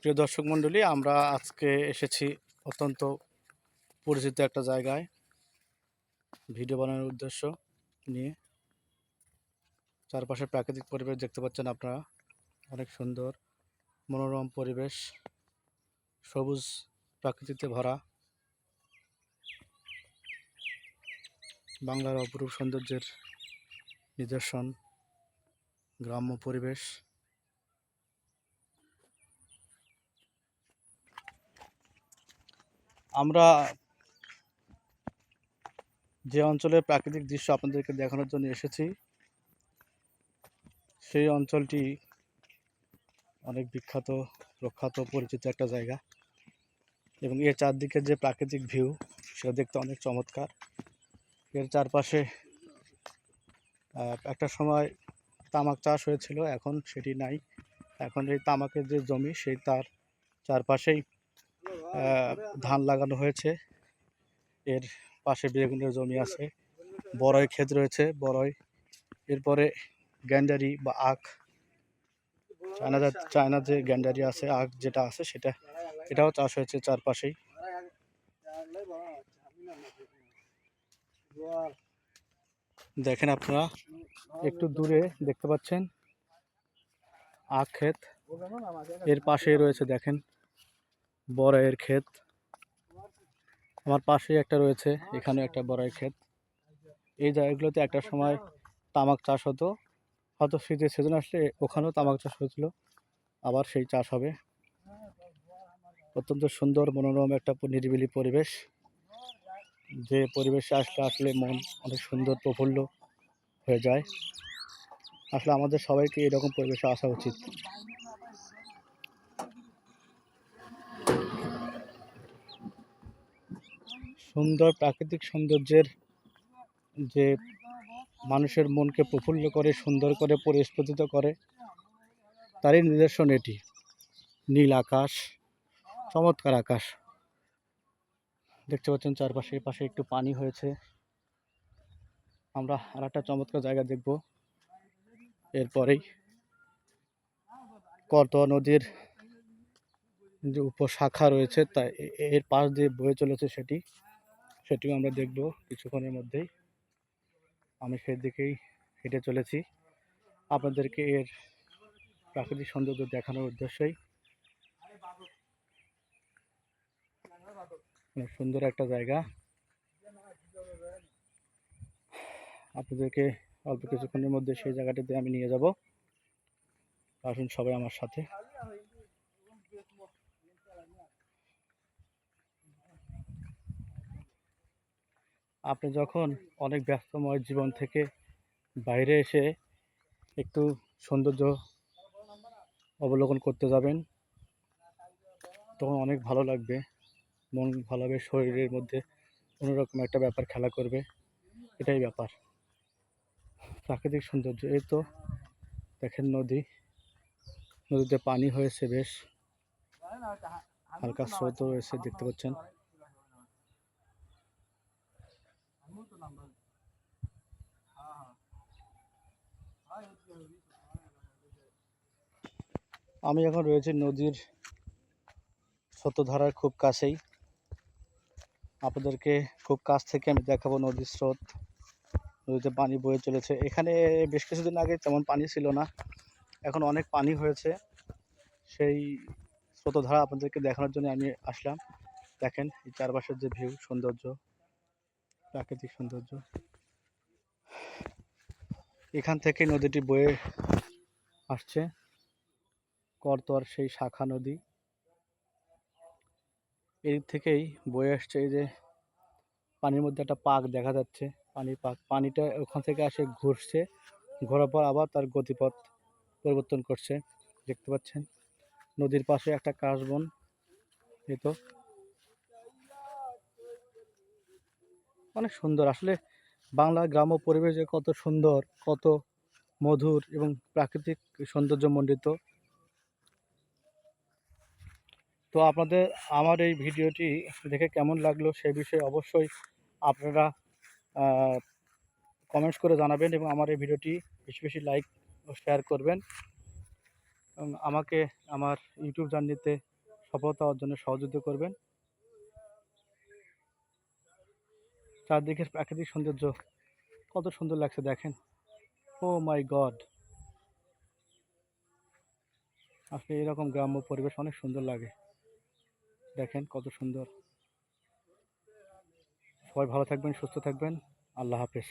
প্রিয় দর্শক মণ্ডলী, আমরা আজকে এসেছি অত্যন্ত পরিচিত একটা জায়গায় ভিডিও বানানোর উদ্দেশ্য নিয়ে। চারপাশে প্রাকৃতিক পরিবেশ দেখতে পাচ্ছেন আপনারা, অনেক সুন্দর, মনোরম পরিবেশ, সবুজ প্রাকৃতিতে ভরা। বাংলার অপরূপ সৌন্দর্যের নিদর্শন, গ্রাম্য পরিবেশ। আমরা যে অঞ্চলের প্রাকৃতিক দৃশ্য আপনাদেরকে দেখানোর জন্য এসেছি, সেই অঞ্চলটি অনেক বিখ্যাত, প্রখ্যাত, পরিচিত একটা জায়গা। এবং এর চারদিকের যে প্রাকৃতিক ভিউ, সেটা দেখতে অনেক চমৎকার। এর চারপাশে একটা সময় তামাক চাষ হয়েছিল, এখন সেটি নাই। এখন এই তামাকের যে জমি, সেই তার চারপাশেই ধান লাগানো হয়েছে। এর পাশে বেগুনের জমি আছে। বড়ই ক্ষেত রয়েছে, বড়ই। এরপরে গ্যান্ডারি বা আখ। চায়না চায়না যে গ্যান্ডারি আছে, আখ যেটা আছে সেটা এটাও চাষ হয়েছে চারপাশেই। দেখেন আপনারা, একটু দূরে দেখতে পাচ্ছেন। আখ ক্ষেত। এর পাশেই রয়েছে, দেখেন। বড়াইয়ের ক্ষেত। আমার পাশেই একটা রয়েছে এখানে একটা বড়াই ক্ষেত। এই জায়গাগুলোতে একটা সময় তামাক চাষ হতো। হয়তো শীতের সিজন আসলে ওখানেও তামাক চাষ হয়েছিল। আবার সেই চাষ হবে। অত্যন্ত সুন্দর, মনোরম একটা নিরিবিলি পরিবেশ। যে পরিবেশে আসলে আসলে মন অনেক সুন্দর, প্রফুল্ল হয়ে যায়। আসলে আমাদের সবাইকে এরকম পরিবেশে আসা উচিত। সুন্দর প্রাকৃতিক সৌন্দর্যের যে মানুষের মনকে প্রফুল্ল করে, সুন্দর করে, পরিস্ফুটিত করে, তারই নিদর্শন এটি। নীল আকাশ, চমৎকার আকাশ। দেখতে পাচ্ছেন চারপাশে পাশে একটু পানি হয়েছে। আমরা আর একটা চমৎকার জায়গা দেখব এরপরেই। করতোয়া নদীর যে উপশাখা রয়েছে, তা এর পাশ দিয়ে বয়ে চলেছে সেটি। সেটিও আমরা দেখব কিছুক্ষণের মধ্যেই। আমি সেই দিকেই হেঁটে চলেছি। আপনাদেরকে এর প্রাকৃতিক সৌন্দর্য দেখানোর উদ্দেশ্যেই। অনেক সুন্দর একটা জায়গা। আপনাদেরকে অল্প কিছুক্ষণের মধ্যে সেই জায়গাটিতে আমি নিয়ে যাব। আসুন সবাই আমার সাথে। আপনি যখন অনেক ব্যস্তময় জীবন থেকে বাইরে এসে একটু সৌন্দর্য অবলোকন করতে যাবেন, তখন অনেক ভালো লাগবে। মন ভালো হবে শরীরের মধ্যে অন্যরকম একটা ব্যাপার খেলা করবে, এটাই ব্যাপার। প্রাকৃতিক সৌন্দর্য, এই তো দেখেন নদী, নদীতে পানি হয়েছে বেশ। হালকা স্রোতও রয়েছে দেখতে পাচ্ছেন। আমি এখন রয়েছি নদীর স্রোতধারার খুব কাছেই। আপনাদেরকে খুব কাছ থেকে আমি দেখাবো নদীর স্রোত। নদীতে পানি বয়ে চলেছে। এখানে বেশ কিছুদিন আগে তেমন পানি ছিল না। এখন অনেক পানি হয়েছে। সেই স্রোতধারা আপনাদেরকে দেখানোর জন্য আমি আসলাম। দেখেন, এই চারপাশের যে ভিউ সৌন্দর্য, প্রাকৃতিক সৌন্দর্য। এখান থেকে নদীটি বয়ে আসছে। করতোয়ার সেই শাখা নদী। এদিক থেকেই বয়ে আসছে এই যে পানির মধ্যে একটা পাক দেখা যাচ্ছে। পানির পাক, পানিটা ওখান থেকে আসে ঘুরছে, ঘোরার পর আবার তার গতিপথ পরিবর্তন করছে। দেখতে পাচ্ছেন, নদীর পাশে একটা কাশবন, এই তো। অনেক সুন্দর, আসলে বাংলা গ্রাম্য পরিবেশ কত সুন্দর, কত মধুর এবং প্রাকৃতিক সৌন্দর্যমণ্ডিত। তো আপনাদের, আমার এই ভিডিওটি দেখে কেমন লাগল সে বিষয়ে অবশ্যই আপনারা কমেন্টস করে জানাবেন এবং আমার এই ভিডিওটি বেশি বেশি লাইক ও শেয়ার করবেন। এবং আমাকে আমার ইউটিউব জার্নিতে সফলতা অর্জনে সহযোগিতা করবেন। চারদিকের প্রাকৃতিক সৌন্দর্য কত সুন্দর লাগছে দেখেন। ও মাই গড আসলে এরকম গ্রাম্য পরিবেশ অনেক সুন্দর লাগে। দেখেন কত সুন্দর। সবাই ভালো থাকবেন সুস্থ থাকবেন। আল্লাহ হাফেজ।